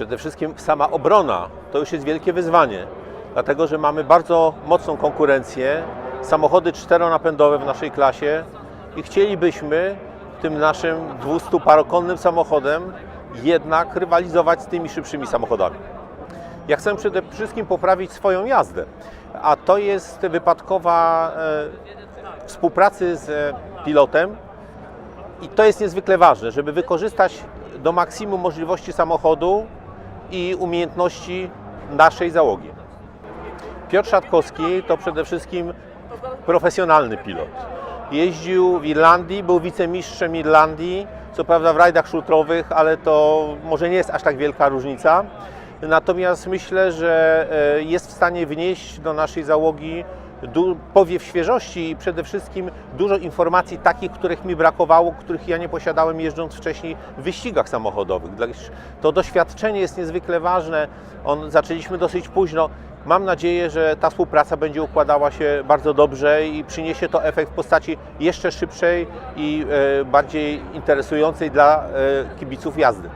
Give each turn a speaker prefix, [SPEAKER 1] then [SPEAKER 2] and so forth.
[SPEAKER 1] Przede wszystkim sama obrona. To już jest wielkie wyzwanie, dlatego że mamy bardzo mocną konkurencję, samochody czteronapędowe w naszej klasie i chcielibyśmy tym naszym 200-parokonnym samochodem jednak rywalizować z tymi szybszymi samochodami. Ja chcę przede wszystkim poprawić swoją jazdę, a to jest wypadkowa e, współpracy z e, pilotem. I to jest niezwykle ważne, żeby wykorzystać do maksimum możliwości samochodu i umiejętności naszej załogi. Piotr Szatkowski to przede wszystkim profesjonalny pilot. Jeździł w Irlandii, był wicemistrzem Irlandii, co prawda w rajdach szutrowych, ale to może nie jest aż tak wielka różnica. Natomiast myślę, że e, jest w stanie wnieść do naszej załogi powiew świeżości i przede wszystkim dużo informacji takich, których mi brakowało, których ja nie posiadałem jeżdżąc wcześniej w wyścigach samochodowych. To doświadczenie jest niezwykle ważne. On, zaczęliśmy dosyć późno. Mam nadzieję, że ta współpraca będzie układała się bardzo dobrze i przyniesie to efekt w postaci jeszcze szybszej i e, bardziej interesującej dla e, kibiców jazdy.